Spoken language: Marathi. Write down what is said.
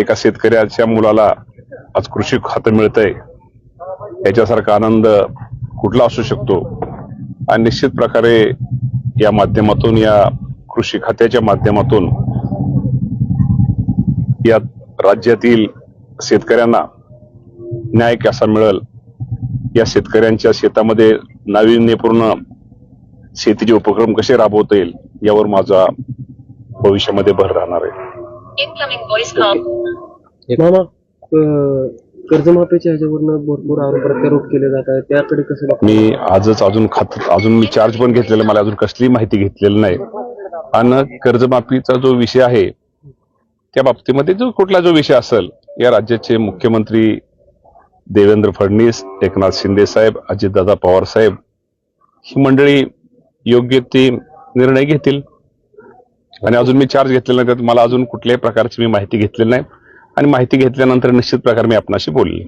एका शेतकऱ्याच्या मुलाला आज कृषी खातं मिळतंय याच्यासारखा आनंद कुठला असू शकतो? आणि निश्चित प्रकारे या माध्यमातून या कृषी खात्याच्या माध्यमातून या राज्यातील शेतकऱ्यांना न्याय कसा मिळेल? या शेतकऱ्यांच्या शेतामध्ये नाविन्यपूर्ण शेतीचे उपक्रम कसे राबवता येईल? यावर माझा भविष्यामध्ये भर राहणार आहे. Incoming voice call. मामा कर्जमाफीच्या ह्याच्यावरनं भरपूर आरोप प्रत्यारोप केले जात आहेत त्याकडे कसं? मी आजच अजून खात अजून मी चार्ज पण घेतलेला मला अजून कसली माहिती घेतलेली नाही आणि कर्जमाफीचा जो विषय आहे त्या बाबतीमध्ये जो कुठला जो विषय असेल या राज्याचे मुख्यमंत्री देवेंद्र फडणवीस एकनाथ शिंदे साहेब अजितदादा पवार साहेब ही मंडळी योग्य ते निर्णय घेतील आणि अजून मी चार्ज घेतलेला नाही त्यात मला अजून कुठल्याही प्रकारची मी माहिती घेतलेली नाही. आणि माहिती घेतल्यानंतर निश्चित प्रकारे मी आपणाशी बोलली.